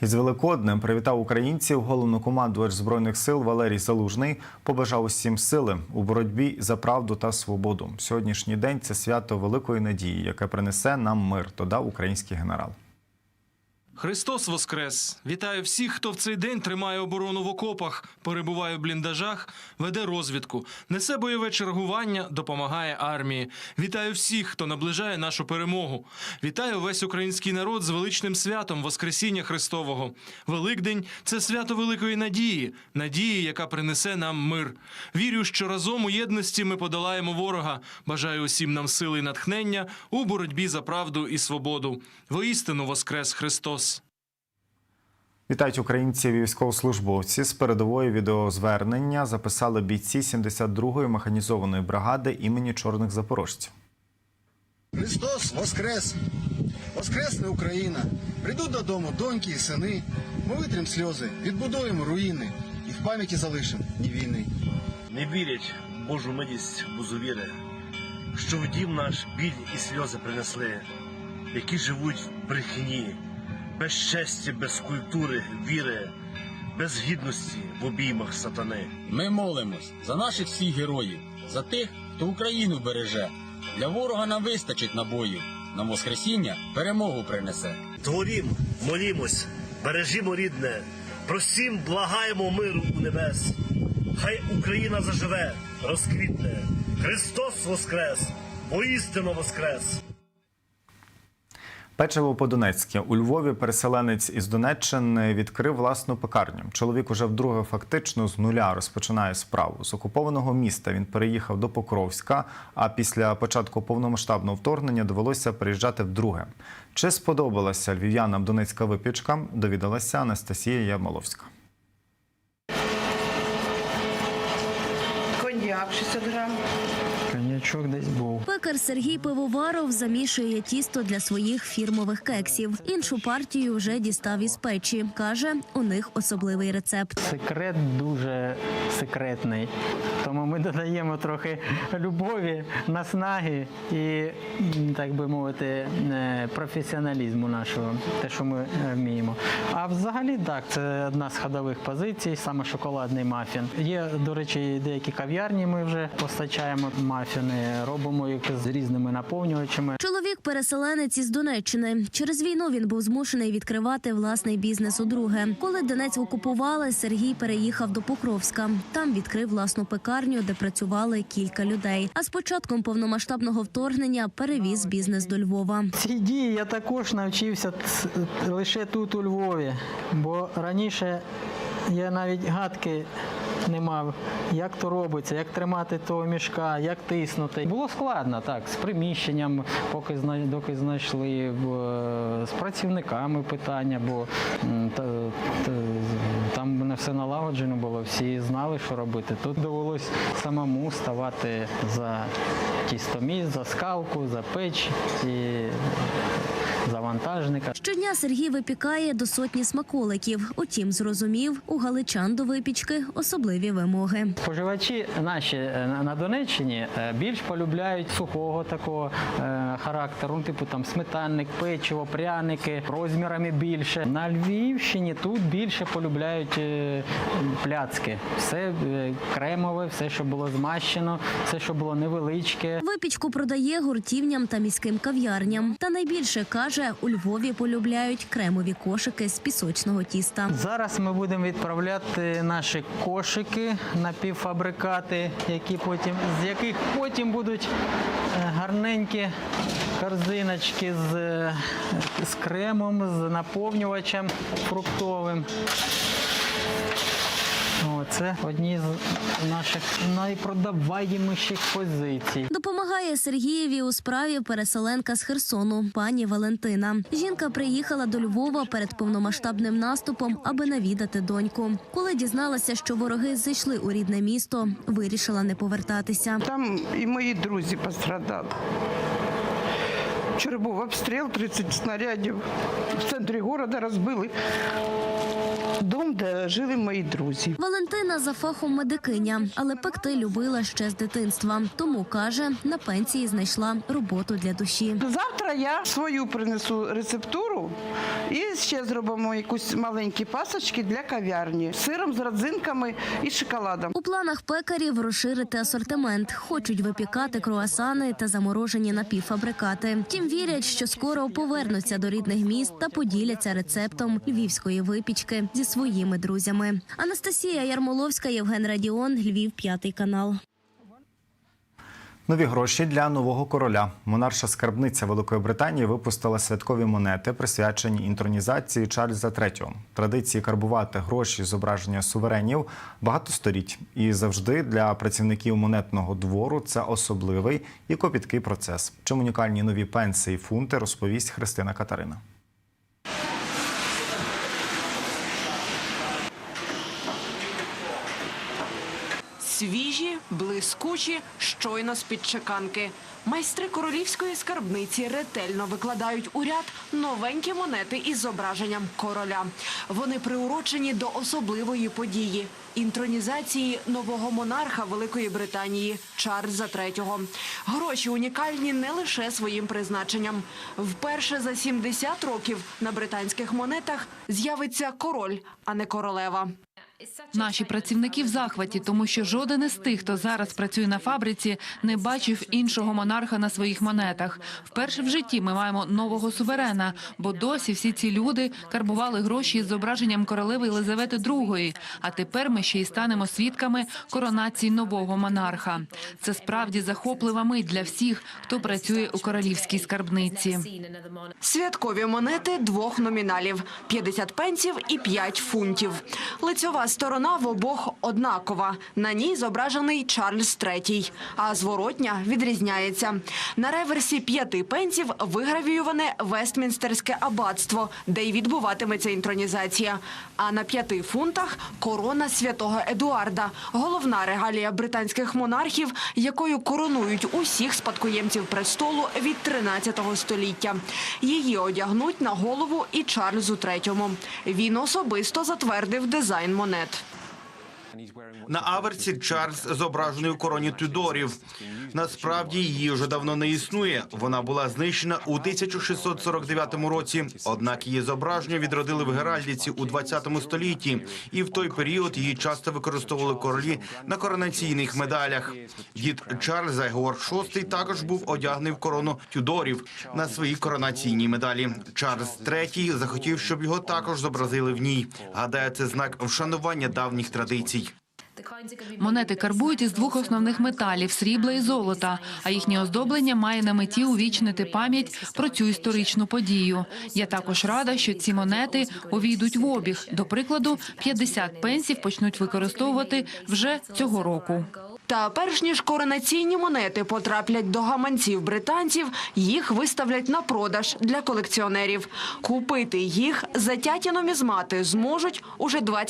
Із Великоднем привітав українців головнокомандувач збройних сил Валерій Залужний. Побажав усім сили у боротьбі за правду та свободу. Сьогоднішній день це свято великої надії, яке принесе нам мир. Додав український генерал. Христос Воскрес! Вітаю всіх, хто в цей день тримає оборону в окопах, перебуває в бліндажах, веде розвідку, несе бойове чергування, допомагає армії. Вітаю всіх, хто наближає нашу перемогу. Вітаю весь український народ з величним святом Воскресіння Христового. Великдень це свято великої надії, надії, яка принесе нам мир. Вірю, що разом у єдності ми подолаємо ворога. Бажаю усім нам сили і натхнення у боротьбі за правду і свободу. Воістину Воскрес Христос! Вітають українців і військовослужбовці. З передової відеозвернення записали бійці 72-ї механізованої бригади імені чорних запорожців. Христос Воскрес! Воскресне Україна! Прийдуть додому доньки і сини. Ми витрим сльози, відбудуємо руїни і в пам'яті залишимо дні війни. Не вірять в Божу милість бузовіри, що в дім наш біль і сльози принесли, які живуть в брехні, без честі, без культури, віри, без гідності в обіймах сатани. Ми молимось за наших всіх героїв, за тих, хто Україну береже. Для ворога нам вистачить набоїв. На Воскресіння перемогу принесе. Творім, молімось, бережімо рідне, просім, благаємо миру у небес. Хай Україна заживе, розквітне. Христос Воскрес! Воістину Воскрес! Печиво по-донецьки у Львові переселенець із Донеччини відкрив власну пекарню. Чоловік уже вдруге фактично з нуля розпочинає справу. З окупованого міста він переїхав до Покровська. А після початку повномасштабного вторгнення довелося переїжджати вдруге. Чи сподобалася львів'янам донецька випічка? Довідалася Анастасія Ямаловська. Коньяк 60 грам. Коньячок десь був. Пекар Сергій Пивоваров замішує тісто для своїх фірмових кексів. Іншу партію вже дістав із печі. каже, у них особливий рецепт. Секрет дуже секретний. Тому ми додаємо трохи любові, наснаги і, так би мовити, е, професіоналізму нашого, те, що ми е, вміємо. А взагалі так, це одна з ходових позицій, саме шоколадний мафін. Є, до речі, деякі кав'ярні. Ми вже постачаємо мафіни, робимо їх з різними наповнювачами. Чоловік-переселенець із Донеччини. Через війну він був змушений відкривати власний бізнес удруге. Коли Донець окупували, Сергій переїхав до Покровська. Там відкрив власну пекарню, де працювали кілька людей. А з початком повномасштабного вторгнення перевіз бізнес до Львова. Ці дії я також навчився лише тут у Львові, бо раніше я навіть гадки не мав, як то робиться, як тримати того мішка, як тиснути. Було складно так, з приміщенням, поки доки знайшли, з працівниками питання, бо мене все налагоджено було, всі знали, що робити. Тут довелось самому ставати за тістоміс, за скалку, за печ і за вантажника. Щодня Сергій випікає до сотні смаколиків. Утім, зрозумів, у галичан до випічки особливі вимоги. Споживачі наші е, на- Донеччині е, більш полюбляють сухого такого е, характеру, ну, типу там сметанник, печиво, пряники, розмірами більше. На Львівщині тут більше полюбляють пляцки. Все е, кремове, все, що було змащено, все, що було невеличке. Випічку продає гуртівням та міським кав'ярням. Та найбільше каже, у Львові полюбляють кремові кошики з пісочного тіста. Зараз ми будемо відправляти наші кошики, напівфабрикати, які потім, з яких потім будуть е, гарненькі корзиночки з, е, з кремом, з наповнювачем фруктовим. Це одні з наших найпродаваєміших позицій. Допомагає Сергієві у справі переселенка з Херсону, пані Валентина. Жінка приїхала до Львова перед повномасштабним наступом, аби навідати доньку. Коли дізналася, що вороги зайшли у рідне місто, вирішила не повертатися. Там і мої друзі пострадали. Вчора був обстріл, 30 снарядів. В центрі міста розбили дом, де жили мої друзі. Валентина за фахом медикиня, але пекти любила ще з дитинства. Тому каже, на пенсії знайшла роботу для душі. Завтра я свою принесу рецептуру і ще зробимо якусь маленькі пасочки для кав'ярні з сиром, з родзинками і шоколадом. У планах пекарів розширити асортимент. Хочуть випікати круасани та заморожені напівфабрикати. Тім вірять, що скоро повернуться до рідних міст та поділяться рецептом львівської випічки зі своїми друзями. Анастасія Ярмоловська, Євген Радіон, Львів, п'ятий канал. Нові гроші для нового короля. Монарша скарбниця Великої Британії випустила святкові монети, присвячені інтронізації Чарльза III. Традиції карбувати гроші зображення суверенів багато століть. І завжди для працівників монетного двору це особливий і копіткий процес. Чим унікальні нові пенси і фунти розповість Христина Катерина. Свіжі, блискучі, щойно з-під чеканки. Майстри королівської скарбниці ретельно викладають у ряд новенькі монети із зображенням короля. Вони приурочені до особливої події інтронізації нового монарха Великої Британії Чарльза III. Гроші унікальні не лише своїм призначенням. Вперше за 70 років на британських монетах з'явиться король, а не королева. Наші працівники в захваті, тому що жоден із тих, хто зараз працює на фабриці, не бачив іншого монарха на своїх монетах. Вперше в житті ми маємо нового суверена, бо досі всі ці люди карбували гроші із зображенням королеви Єлизавети II. А тепер ми ще й станемо свідками коронації нового монарха. Це справді захоплива мить для всіх, хто працює у королівській скарбниці. Святкові монети двох номіналів – 50 пенсів і 5 фунтів. Лицьова сторона в обох однакова. На ній зображений Чарльз III, а зворотня відрізняється. На реверсі п'яти пенсів вигравіюване Вестмінстерське аббатство, де й відбуватиметься інтронізація. А на п'яти фунтах – корона святого Едуарда, головна регалія британських монархів, якою коронують усіх спадкоємців престолу від 13 століття. Її одягнуть на голову і Чарльзу III. Він особисто затвердив дизайн монет. that. На аверсі Чарльз зображений у короні Тюдорів. Насправді її вже давно не існує. Вона була знищена у 1649 році. Однак її зображення відродили в Геральдіці у 20 столітті, і в той період її часто використовували королі на коронаційних медалях. Дід Чарльза Георг VI також був одягнений в корону Тюдорів на своїй коронаційній медалі. Чарльз III захотів, щоб його також зобразили в ній. Гадаю, це знак вшанування давніх традицій. Монети карбують із двох основних металів срібла і золота. А їхнє оздоблення має на меті увічнити пам'ять про цю історичну подію. Я також рада, що ці монети увійдуть в обіг. До прикладу, 50 пенсів почнуть використовувати вже цього року. Та перш ніж коронаційні монети потраплять до гаманців британців, їх виставлять на продаж для колекціонерів. Купити їх затяті нумізмати зможуть уже 24